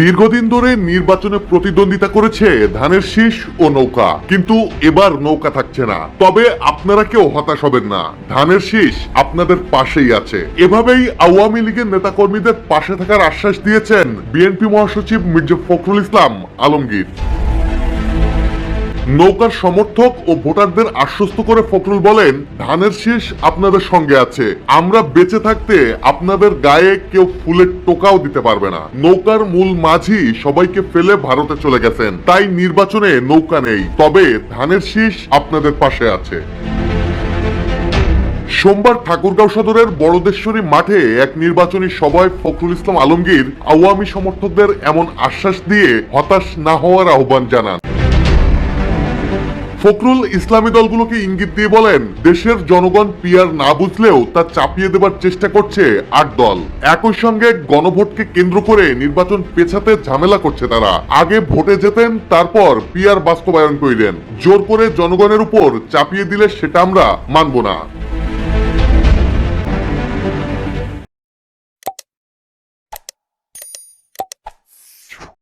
দীর্ঘদিন ধরে নির্বাচনে প্রতিদ্বন্দ্বিতা করেছে ধানের শীষ ও নৌকা। কিন্তু এবার নৌকা থাকছে না। তবে আপনারা কেউ হতাশ হবেন না। ধানের শীষ আপনাদের পাশেই আছে। এভাবেই আওয়ামী লীগের নেতাকর্মীদের পাশে থাকার আশ্বাস দিয়েছেন বিএনপি মহাসচিব মির্জা ফখরুল ইসলাম আলমগীর। নৌকার সমর্থক ও ভোটারদের আশ্বস্ত করে ফখরুল বলেন, ধানের শীষ আপনাদের সঙ্গে আছে। আমরা বেঁচে থাকতে আপনাদের গায়ে কেউ ফুলের টোকাও দিতে পারবে না। নৌকার মূল মাঝি সবাইকে ফেলে ভারতে চলে গেছেন। তাই নির্বাচনে নৌকা নেই। তবে ধানের শীষ আপনাদের পাশে আছে। সোমবার ঠাকুরগাঁও সদরের বড়দেশ্বরী মাঠে এক নির্বাচনী সভায় ফখরুল ইসলাম আলমগীর আওয়ামী সমর্থকদের এমন আশ্বাস দিয়ে হতাশ না হওয়ার আহ্বান জানান। ফখরুল ইসলামী দলগুলোকে ইঙ্গিত দিয়ে বলেন, দেশের জনগণ পিয়ার না বুঝলেও তা চাপিয়ে দেবার চেষ্টা করছে আট দল। একই সঙ্গে গণভোটকে কেন্দ্র করে নির্বাচন পেছাতে ঝামেলা করছে তারা। আগে ভোটে যেতেন, তারপর পিয়ার বাস্তবায়ন করিলেন। জোর করে জনগণের উপর চাপিয়ে দিলে সেটা আমরা মানব না।